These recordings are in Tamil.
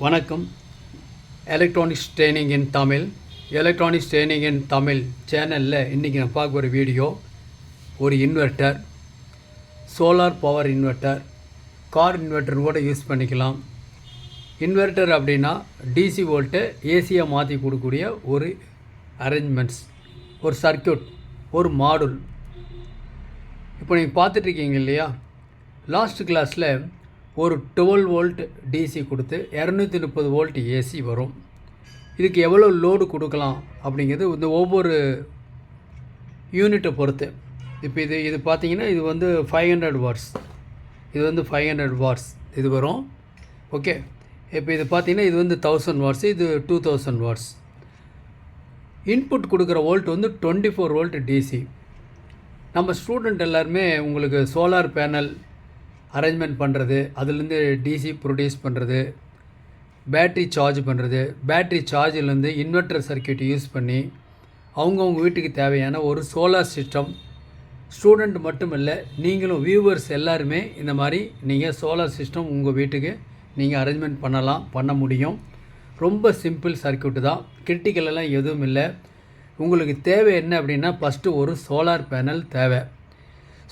வணக்கம். Electronics training in Tamil electronics training in Tamil சேனலில் இன்றைக்கி நான் பார்க்க ஒரு வீடியோ ஒரு inverter solar power inverter car inverter கூட யூஸ் பண்ணிக்கலாம். இன்வெர்ட்டர் அப்படின்னா டிசி வோல்ட்டை ஏசியாக மாற்றி கொடுக்கக்கூடிய ஒரு அரேஞ்ச்மெண்ட்ஸ் ஒரு சர்க்யூட் ஒரு மாடுல் இப்போ நீங்கள் பார்த்துட்ருக்கீங்க இல்லையா? லாஸ்ட் கிளாஸில் ஒரு டுவெல் வோல்ட் டிசி கொடுத்து இரநூத்தி முப்பது வோல்ட் ஏசி வரும். இதுக்கு எவ்வளோ லோடு கொடுக்கலாம் அப்படிங்கிறது இந்த ஒவ்வொரு யூனிட்டை பொறுத்து. இப்போ இது இது பார்த்தீங்கன்னா இது வந்து ஃபைவ் ஹண்ட்ரட் வாட்ஸ் இது வந்து ஃபைவ் ஹண்ட்ரட் வாட்ஸ் இது வரும். ஓகே இப்போ இது பார்த்தீங்கன்னா இது வந்து தௌசண்ட் வாட்ஸ் இது டூ தௌசண்ட் வாட்ஸ் இன்புட் கொடுக்குற வோல்ட் வந்து டுவெண்ட்டி ஃபோர் வோல்ட் டிசி நம்ம ஸ்டூடெண்ட் எல்லாருமே உங்களுக்கு சோலார் பேனல் அரேஞ்ச்மெண்ட் பண்ணுறது அதுலேருந்து டிசி ப்ரொடியூஸ் பண்ணுறது பேட்ரி சார்ஜ் பண்ணுறது பேட்ரி சார்ஜிலேருந்து இன்வெர்ட்டர் சர்க்கியூட் யூஸ் பண்ணி அவங்கவுங்க வீட்டுக்கு தேவையான ஒரு சோலார் சிஸ்டம் ஸ்டூடெண்ட் மட்டும் இல்லை நீங்களும் வியூவர்ஸ் எல்லாருமே இந்த மாதிரி நீங்கள் சோலார் சிஸ்டம் உங்கள் வீட்டுக்கு நீங்கள் அரேஞ்ச்மெண்ட் பண்ணலாம் பண்ண முடியும். ரொம்ப சிம்பிள் சர்க்கியூட்டு தான். கிரிட்டிக்கல் எல்லாம் எதுவும் இல்லை. உங்களுக்கு தேவை என்ன அப்படின்னா ஃபஸ்ட்டு ஒரு சோலார் பேனல் தேவை.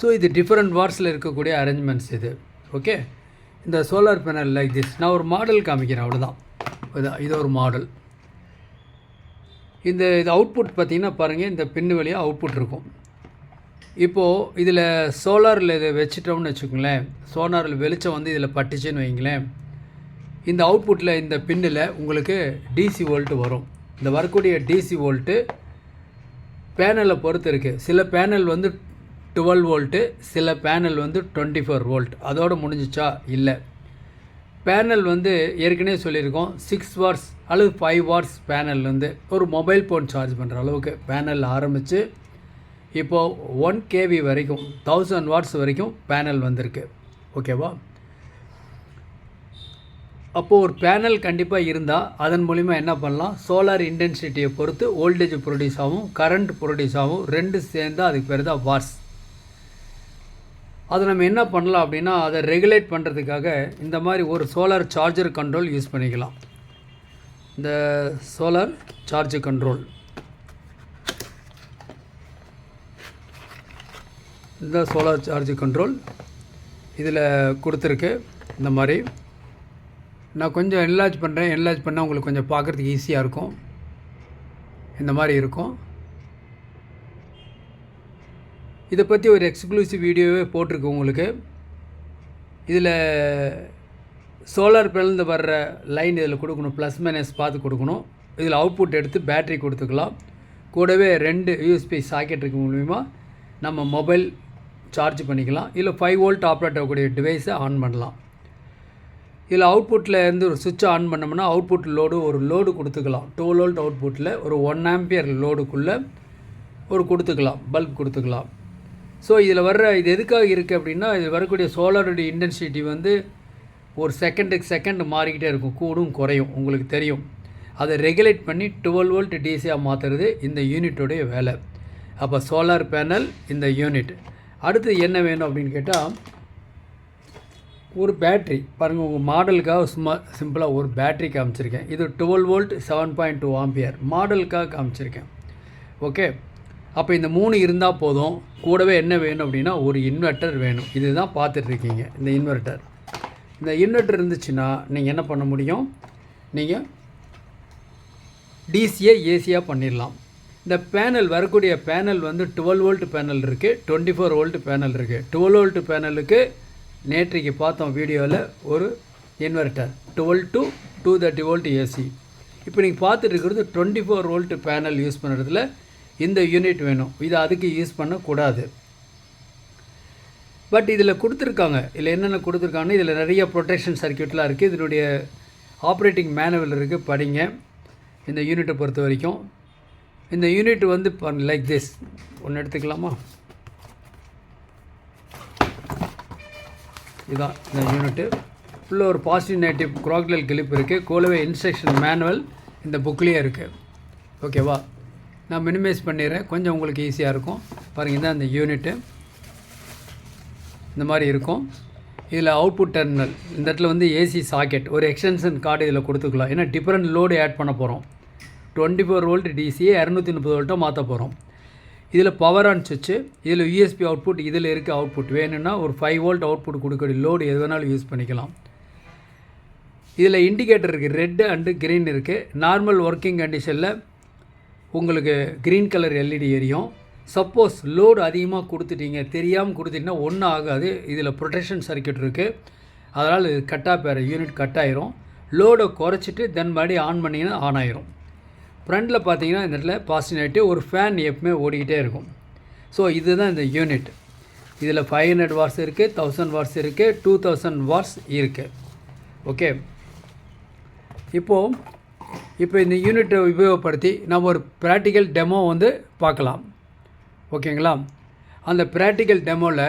ஸோ இது டிஃப்ரெண்ட் வார்ஸில் இருக்கக்கூடிய அரேஞ்ச்மெண்ட்ஸ் இது. ஓகே இந்த சோலார் பேனல் லைக் திஸ் நான் ஒரு மாடல் காமிக்கிறேன் அவ்வளோதான் இது இது ஒரு மாடல் இந்த இது அவுட்புட் பார்த்திங்கன்னா பாருங்கள் இந்த பின்னு வழியாக அவுட்புட் இருக்கும். இப்போது இதில் சோலாரில் இதை வச்சிட்டோம்னு வச்சுக்கோங்களேன். சோலாரில் வெளிச்சம் வந்து இதில் பட்டுச்சுன்னு வைங்களேன். இந்த அவுட்புட்டில் இந்த பின்னில் உங்களுக்கு டிசி வோல்ட்டு வரும். இந்த வரக்கூடிய டிசி வோல்ட்டு பேனலை பொறுத்து இருக்குது சில பேனல் வந்து டுவெல் வோல்ட்டு சில பேனல் வந்து டுவெண்ட்டி ஃபோர் வோல்ட். அதோடு முடிஞ்சிச்சா? இல்லை. பேனல் வந்து ஏற்கனவே சொல்லியிருக்கோம். சிக்ஸ் வார்ஸ் அல்லது ஃபைவ் வார்ஸ் பேனல் வந்து ஒரு மொபைல் ஃபோன் சார்ஜ் பண்ணுற அளவுக்கு பேனல் ஆரம்பித்து இப்போது ஒன் கேவி வரைக்கும் தௌசண்ட் வாட்ஸ் வரைக்கும் பேனல் வந்திருக்கு. ஓகேவா அப்போது ஒரு பேனல் கண்டிப்பாக இருந்தால் அதன் மூலிமா என்ன பண்ணலாம்? சோலார் இன்டென்சிட்டியை பொறுத்து ஓல்டேஜ் ப்ரொடியூஸ் ஆகும் கரண்ட் ப்ரொடியூஸ் ஆகும் ரெண்டு சேர்ந்தால் அதுக்கு பேர் தான் வாட்ஸ் அதை நம்ம என்ன பண்ணலாம் அப்படின்னா அதை ரெகுலேட் பண்ணுறதுக்காக இந்த மாதிரி ஒரு சோலார் சார்ஜர் கண்ட்ரோல் யூஸ் பண்ணிக்கலாம். இந்த சோலார் சார்ஜ் கண்ட்ரோல் இந்த சோலார் சார்ஜ் கண்ட்ரோல் இதில் கொடுத்துருக்கு இந்த மாதிரி. நான் கொஞ்சம் என்லார்ஜ் பண்ணுறேன் என்லார்ஜ் பண்ணால் உங்களுக்கு கொஞ்சம் பார்க்குறதுக்கு ஈஸியாக இருக்கும். இந்த மாதிரி இருக்கும். இதை பற்றி ஒரு எக்ஸ்க்ளூசிவ் வீடியோவே போட்டிருக்கு உங்களுக்கு. இதில் சோலார் பிளந்து வர்ற லைன் இதில் கொடுக்கணும் ப்ளஸ் மைனஸ் பார்த்து கொடுக்கணும். இதில் அவுட்புட் எடுத்து பேட்ரி கொடுத்துக்கலாம். கூடவே ரெண்டு யூஎஸ்பி சாக்கெட் இருக்கு மூலிமா நம்ம மொபைல் சார்ஜ் பண்ணிக்கலாம். இல்லை ஃபைவ் வோல்ட் ஆப்ரேட் ஆகக்கூடிய டிவைஸை ஆன் பண்ணலாம். இதில் அவுட்புட்டில் இருந்து ஒரு சுவிட்சை ஆன் பண்ணோம்னா அவுட்புட் லோடு ஒரு லோடு கொடுத்துக்கலாம். டூ வோல்ட் அவுட்புட்டில் ஒரு ஒன் ஆம்பியர் லோடுக்குள்ளே ஒரு கொடுத்துக்கலாம் பல்ப் கொடுத்துக்கலாம். ஸோ இதில் வர்ற இது எதுக்காக இருக்குது அப்படின்னா இதில் வரக்கூடிய சோலாருடைய இன்டென்சிட்டி வந்து ஒரு செகண்டுக்கு செகண்ட் மாறிக்கிட்டே இருக்கும். கூடும் குறையும். உங்களுக்கு தெரியும். அதை ரெகுலேட் பண்ணி டுவெல் வோல்ட் டிசியாக மாற்றுறது இந்த யூனிட்டோடைய வேலை. அப்போ சோலார் பேனல் இந்த யூனிட் அடுத்து என்ன வேணும் அப்படின்னு கேட்டால் ஒரு பேட்ரி பாருங்கள் உங்கள் மாடலுக்காக சும்மா சிம்பிளாக ஒரு பேட்ரி காமிச்சிருக்கேன். இது twelve volt seven point two ampere மாடலுக்காக காமிச்சிருக்கேன். ஓகே அப்போ இந்த மூணு இருந்தால் போதும். கூடவே என்ன வேணும் அப்படின்னா ஒரு இன்வெர்ட்டர் வேணும். இதுதான் பார்த்துட்ருக்கீங்க இந்த இன்வெர்ட்டர் இந்த இன்வெர்ட்டர் இருந்துச்சுன்னா நீங்கள் என்ன பண்ண முடியும்? நீங்கள் டிசியை ஏசியாக பண்ணிடலாம். இந்த பேனல் வரக்கூடிய பேனல் வந்து டுவெல் வோல்ட் பேனல் இருக்குது டுவெண்ட்டி ஃபோர் வோல்ட் பேனல் இருக்குது டுவெல் வோல்ட் பேனலுக்கு நேற்றைக்கு பார்த்தோம் வீடியோவில் ஒரு inverter twelve to two thirty volt AC இப்போ நீங்கள் பார்த்துட்டு இருக்கிறது twenty four volt panel use பண்ணுறதுல இந்த யூனிட் வேணும். இது அதுக்கு யூஸ் பண்ணக்கூடாது. பட் இதில் கொடுத்துருக்காங்க. இதில் என்னென்ன கொடுத்துருக்காங்கன்னு இதில் நிறைய ப்ரொடெக்ஷன் சர்க்கியூட்லாம் இருக்குது இதனுடைய ஆப்ரேட்டிங் மேனுவல் இருக்குது படிங்க. இந்த யூனிட்டை பொறுத்த வரைக்கும். இந்த யூனிட் வந்து லைக் திஸ் ஒன்று எடுத்துக்கலாமா? இதுதான் இந்த யூனிட்டு உள்ள ஒரு பாசிட்டிவ் நெகட்டிவ் க்ராக்டல் கிளிப் இருக்குது கூடவே இன்ஸ்ட்ரக்ஷன் மேனுவல் இந்த புக்லேயே இருக்குது ஓகேவா நான் மினிமைஸ் பண்ணிடுறேன். கொஞ்சம் உங்களுக்கு ஈஸியாக இருக்கும். பாருங்கள் இதான் இந்த யூனிட்டு இந்த மாதிரி இருக்கும். இதில் அவுட்புட் டெர்மினல் இந்த இடத்துல வந்து ஏசி சாக்கெட் ஒரு எக்ஸ்டென்ஷன் கார்டு இதில் கொடுத்துக்கலாம். ஏன்னா டிஃப்ரெண்ட் லோடு ஆட் பண்ண போகிறோம் டுவெண்ட்டி ஃபோர் வோல்ட் டிசியை இரநூத்தி முப்பது வோல்ட்டாக மாற்ற போகிறோம் இதில் பவர் ஆன் சுவிட்சு இதில் யூஎஸ்பி அவுட்புட் இதில் இருக்க அவுட்புட் வேணும்னா ஒரு ஃபைவ் வோல்ட் அவுட்புட் கொடுக்கக்கூடிய லோடு எது வேணாலும் யூஸ் பண்ணிக்கலாம். இதில் இண்டிகேட்டர் இருக்குது ரெட்டு அண்டு க்ரீன் இருக்குது நார்மல் ஒர்க்கிங் கண்டிஷனில் உங்களுக்கு க்ரீன் கலர் எல்இடி எரியும். சப்போஸ் லோடு அதிகமாக கொடுத்துட்டீங்க தெரியாமல் கொடுத்துட்டிங்கன்னா ஒன்றும் ஆகாது. இதில் ப்ரொடெக்ஷன் சர்க்கியூட் இருக்குது அதனால் இது கட்டாக பேர் யூனிட் கட் ஆயிரும். லோடை குறைச்சிட்டு தென் மறுபடியும் ஆன் பண்ணிங்கன்னா ஆன் ஆயிரும். ஃப்ரண்டில் பார்த்தீங்கன்னா இந்த இடத்துல பாசிட்டிவ் ஒரு ஃபேன் எப்பவுமே ஓடிக்கிட்டே இருக்கும். ஸோ இதுதான் இந்த யூனிட் இதில் ஃபைவ் ஹண்ட்ரட் வாட்ஸ் இருக்குது தௌசண்ட் வாட்ஸ் இருக்குது டூ தௌசண்ட் வாட்ஸ் இருக்குது ஓகே இப்போது இப்போ இந்த யூனிட்டை உபயோகப்படுத்தி நம்ம ஒரு ப்ராக்டிக்கல் டெமோ வந்து பார்க்கலாம். ஓகேங்களா? அந்த ப்ராக்டிக்கல் டெமோவில்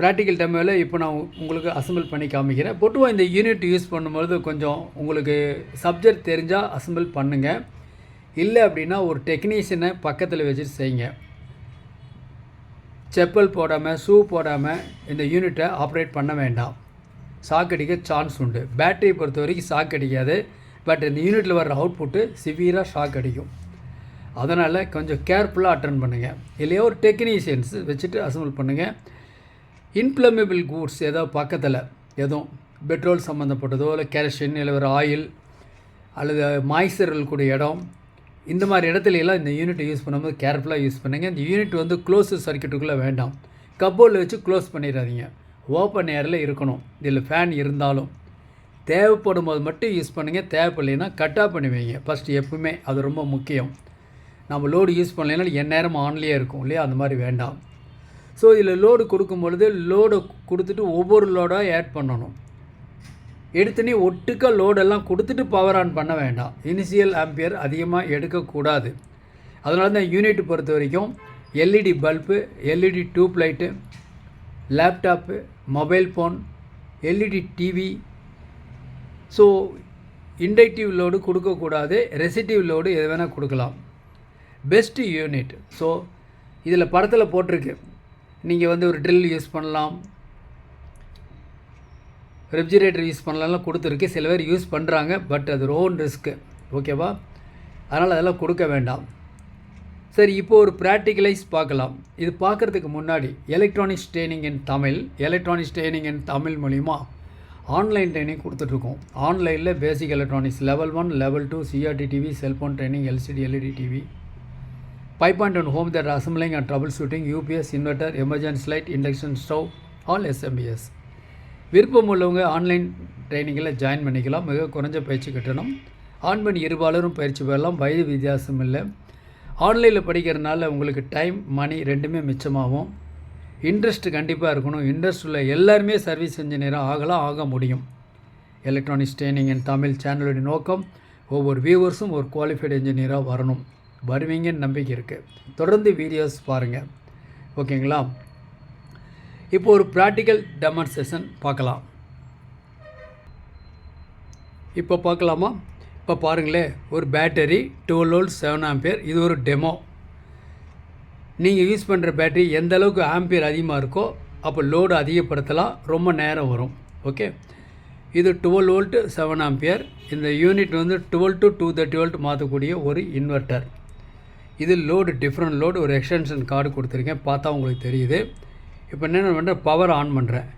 ப்ராக்டிக்கல் டெமோவில் இப்போ நான் உங்களுக்கு அசம்பிள் பண்ணி காமிக்கிறேன். பொதுவாக இந்த யூனிட் யூஸ் பண்ணும்பொழுது கொஞ்சம் உங்களுக்கு சப்ஜெக்ட் தெரிஞ்சால் அசம்பிள் பண்ணுங்கள் இல்லை அப்படின்னா ஒரு டெக்னீஷியனை பக்கத்தில் வச்சுட்டு செய்யுங்க. செப்பல் போடாமல் ஷூ போடாமல் இந்த யூனிட்டை ஆப்ரேட் பண்ண வேண்டாம். ஷாக் அடிக்க சான்ஸ் உண்டு. பேட்டரியை பொறுத்த வரைக்கும் ஷாக் அடிக்காது பட் இந்த யூனிட்டில் வர்ற அவுட்புட்டு சிவியராக ஷாக் அடிக்கும். அதனால் கொஞ்சம் கேர்ஃபுல்லாக அட்டன் பண்ணுங்கள் இல்லையோ ஒரு டெக்னீஷியன்ஸ் வச்சுட்டு அசம்பிள் பண்ணுங்கள் இன்ஃப்ளமேபிள் கூட்ஸ் ஏதோ பக்கத்தில் எதுவும் பெட்ரோல் சம்மந்தப்பட்டதோ இல்லை கேரஷின் இல்லை ஒரு ஆயில் அல்லது மாய்ஸ்சர்கள் கூடிய இடம் இந்த மாதிரி இடத்துல எல்லாம் இந்த யூனிட் யூஸ் பண்ணும்போது கேர்ஃபுல்லாக யூஸ் பண்ணுங்கள் இந்த யூனிட் வந்து க்ளோஸ் சர்க்கியூட்டுக்குள்ளே வேண்டாம். கப்போர்டில் வச்சு க்ளோஸ் பண்ணிடாதீங்க. ஓப்பன் ஏரில் இருக்கணும். இதில் ஃபேன் இருந்தாலும். தேவைப்படும் போது மட்டும் யூஸ் பண்ணுங்கள் தேவைப்படலைன்னா கட்டாக பண்ணி வைங்க. ஃபஸ்ட்டு எப்பவுமே அது ரொம்ப முக்கியம். நம்ம லோடு யூஸ் பண்ணலைன்னா என் நேரம் ஆன்லேயே இருக்கும் இல்லையா? அந்த மாதிரி வேண்டாம். ஸோ இதில் லோடு கொடுக்கும் பொழுது லோடு கொடுத்துட்டு ஒவ்வொரு லோடாக ஆட் பண்ணணும். எடுத்துனே ஒட்டுக்க லோடெல்லாம் கொடுத்துட்டு பவர் ஆன் பண்ண வேண்டாம். இனிஷியல் ஆம்பியர் அதிகமாக எடுக்கக்கூடாது. அதனால தான் யூனிட் பொறுத்த வரைக்கும் LED bulb LED tube light laptop mobile phone LED TV so inductive load கொடுக்கக்கூடாது ரெசிட்டிவ் லோடு எது வேணால் கொடுக்கலாம். Best unit. ஸோ இதில் படத்தில் போட்டிருக்கு. நீங்கள் வந்து ஒரு ட்ரில் யூஸ் பண்ணலாம். ரெஃப்ரிஜிரேட்டர் யூஸ் பண்ணலாம்லாம் கொடுத்துருக்கு. சில பேர் யூஸ் பண்ணுறாங்க பட் அது ரோன் ரிஸ்க்கு ஓகேவா? அதனால் அதெல்லாம் கொடுக்க வேண்டாம். சரி இப்போ ஒரு ப்ராக்டிக்கலைஸ் பார்க்கலாம். இது பார்க்குறதுக்கு முன்னாடி electronics training in Tamil electronics training in Tamil மூலிமா ஆன்லைன் ட்ரைனிங் கொடுத்துட்ருக்கோம். ஆன்லைனில் basic electronics level one level two CRT TV cellphone training LCD LED TV five point one home theatre assembling and troubleshooting UPS inverter emergency light induction stove all SMPS விருப்பம் உள்ளவங்க ஆன்லைன் ட்ரைனிங்கில் ஜாயின் பண்ணிக்கலாம். மிக குறைஞ்ச பயிற்சி கட்டணம். ஆண் பெண் இருபாலரும் பயிற்சி பெறலாம். வயது வித்தியாசம் இல்லை. ஆன்லைனில் படிக்கிறதுனால உங்களுக்கு டைம் மணி ரெண்டுமே மிச்சமாகும். இன்ட்ரெஸ்ட் கண்டிப்பாக இருக்கணும். இன்ட்ரெஸ்ட் உள்ள எல்லாருமே சர்வீஸ் இன்ஜினியராக ஆகலாம் ஆக முடியும். எலக்ட்ரானிக்ஸ் ட்ரைனிங் அண்ட் தமிழ் சேனலுடைய நோக்கம் ஒவ்வொரு வியூவர்ஸும் ஒரு குவாலிஃபைடு இன்ஜினியராக வரணும். வருவீங்கன்னு நம்பிக்கை இருக்குது தொடர்ந்து வீடியோஸ் பாருங்கள் ஓகேங்களா இப்போ ஒரு ப்ராக்டிக்கல் டெமான்ஸ்ட்ரேஷன் பார்க்கலாம். இப்போ பார்க்கலாமா? இப்போ பாருங்களேன் ஒரு battery twelve volt seven ampere இது ஒரு டெமோ. நீங்கள் யூஸ் பண்ணுற பேட்டரி எந்த அளவுக்கு ஆம்பியர் அதிகமாக இருக்கோ அப்போ லோடு அதிகப்படுத்தலாம் ரொம்ப நேரம் வரும். ஓகே? இது டுவெல் வோல்ட்டு செவன் ஆம்பியர் இந்த யூனிட் வந்து twelve to two thirty volt மாற்றக்கூடிய ஒரு இன்வெர்ட்டர். இது லோடு டிஃப்ரெண்ட் லோடு ஒரு எக்ஸ்டென்ஷன் கார்டு கொடுத்துருக்கேன் பார்த்தா உங்களுக்கு தெரியுது. இப்போ என்ன பண்ணுறேன் பவர் ஆன் பண்ணுறேன்.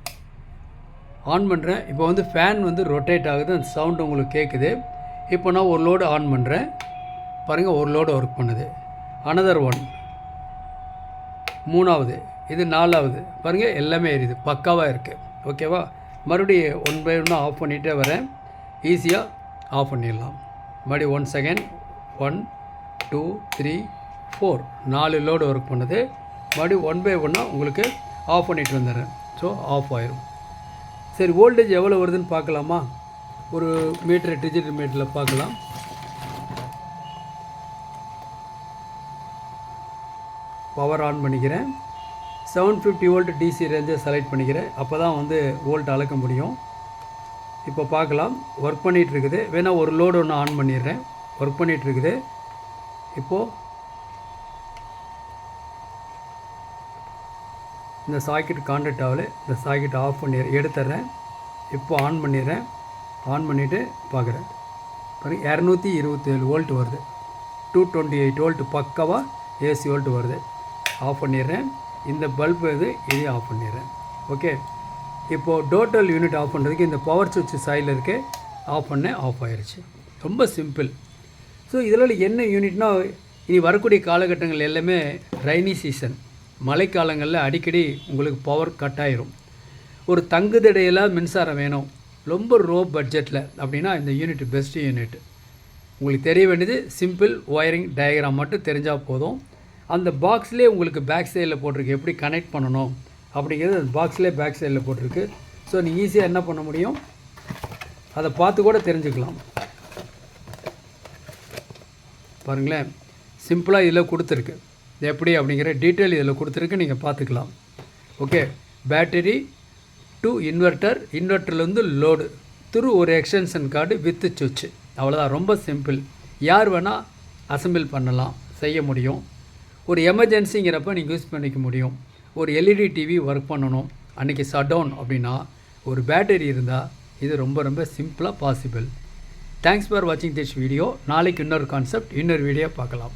ஆன் பண்ணுறேன் இப்போ வந்து ஃபேன் வந்து ரொட்டேட் ஆகுது அந்த சவுண்டு உங்களுக்கு கேட்குது. இப்போ நான் ஒரு லோடு ஆன் பண்ணுறேன் பாருங்கள் ஒரு லோடு ஒர்க் பண்ணுது. அனதர் ஒன் மூணாவது. இது நாலாவது. பாருங்கள் எல்லாமே எரியுது. பக்காவாக இருக்குது ஓகேவா மறுபடியும் ஒன் பை ஒன்று ஆஃப் பண்ணிகிட்டே வரேன். ஈஸியாக ஆஃப் பண்ணிடலாம். மறுபடியும் one second one two three four நாலு லோடு ஒர்க் பண்ணுது. மறுபடியும் ஒன் பை ஒன்னாக உங்களுக்கு ஆஃப் பண்ணிட்டு வந்துடுறேன். ஸோ ஆஃப் ஆயிரும். சரி வோல்டேஜ் எவ்வளோ வருதுன்னு பார்க்கலாமா? ஒரு மீட்டர் டிஜிட்டல் மீட்டரில் பார்க்கலாம். பவர் ஆன் பண்ணிக்கிறேன். செவன் ஃபிஃப்டி வோல்ட் டிசி ரேஞ்சை செலக்ட் பண்ணிக்கிறேன். அப்போ தான் வந்து வோல்ட் அளக்க முடியும். இப்போ பார்க்கலாம். ஒர்க் பண்ணிகிட்டு இருக்குது வேணால் ஒரு லோடு ஒன்று ஆன் பண்ணிடுறேன். ஒர்க் பண்ணிகிட்டு இருக்குது இப்போது இந்த சாக்கெட் கான்டக்ட் ஆகலை இந்த சாக்கெட் ஆஃப் பண்ணி எடுத்துட்றேன். இப்போ ஆன் பண்ணிடுறேன். ஆன் பண்ணிவிட்டு பார்க்குறேன். பாருங்க இரநூத்தி இருபத்தேழு வோல்ட் வருது. டூ டுவெண்ட்டி எயிட் வோல்ட் பக்காவாக ஏசி வோல்ட் வருது. ஆஃப் பண்ணிடுறேன். இந்த பல்பு இது இதையும் ஆஃப் பண்ணிடுறேன். ஓகே இப்போது டோட்டல் யூனிட் ஆஃப் பண்ணுறதுக்கு இந்த பவர் சுவிட்ச் சைடில் இருக்கே. ஆஃப் பண்ணேன் ஆஃப் ஆயிடுச்சு ரொம்ப சிம்பிள் ஸோ இதில் என்ன யூனிட்னா இனி வரக்கூடிய காலகட்டங்கள் எல்லாமே ரைனி சீசன் மழைக்காலங்களில் அடிக்கடி உங்களுக்கு பவர் கட் ஆயிரும். ஒரு தங்குதடையில் மின்சாரம் வேணும். ரொம்ப ரோ பட்ஜெட்டில் அப்படின்னா இந்த யூனிட் பெஸ்ட் யூனிட். உங்களுக்கு தெரிய வேண்டியது சிம்பிள் ஒயரிங் டயக்ராம் மட்டும் தெரிஞ்சால் போதும். அந்த பாக்ஸ்லேயே உங்களுக்கு பேக் சைடில் போட்டிருக்கு எப்படி கனெக்ட் பண்ணணும் அப்படிங்கிறது அந்த பாக்ஸ்லேயே பேக் சைடில் போட்டிருக்கு. ஸோ நீங்கள் ஈஸியாக என்ன பண்ண முடியும்? அதை பார்த்து கூட தெரிஞ்சுக்கலாம். பாருங்களேன். சிம்பிளாக இதில் கொடுத்துருக்கு. எப்படி அப்படிங்கிற டீட்டெயில் இதில் கொடுத்துருக்கு நீங்கள் பார்த்துக்கலாம். ஓகே பேட்டரி டு இன்வெர்ட்டர் இன்வெர்ட்டர்லேருந்து லோடு த்ரு ஒரு எக்ஸ்டென்ஷன் கார்டு வித்து சுவிட்ச் அவ்வளோதான் ரொம்ப சிம்பிள் யார் வேணால் அசெம்பிள் பண்ணலாம். செய்ய முடியும். ஒரு எமர்ஜென்சிங்கிறப்ப நீங்கள் யூஸ் பண்ணிக்க முடியும். ஒரு எல்இடி டிவி ஒர்க் பண்ணணும். அன்றைக்கி ஷட் டவுன் அப்படின்னா ஒரு பேட்டரி இருந்தால் இது ரொம்ப ரொம்ப சிம்பிளாக பாசிபிள் தேங்க்ஸ் ஃபார் வாட்சிங் திஸ் வீடியோ நாளைக்கு இன்னொரு கான்செப்ட் இன்னொரு வீடியோ பார்க்கலாம்.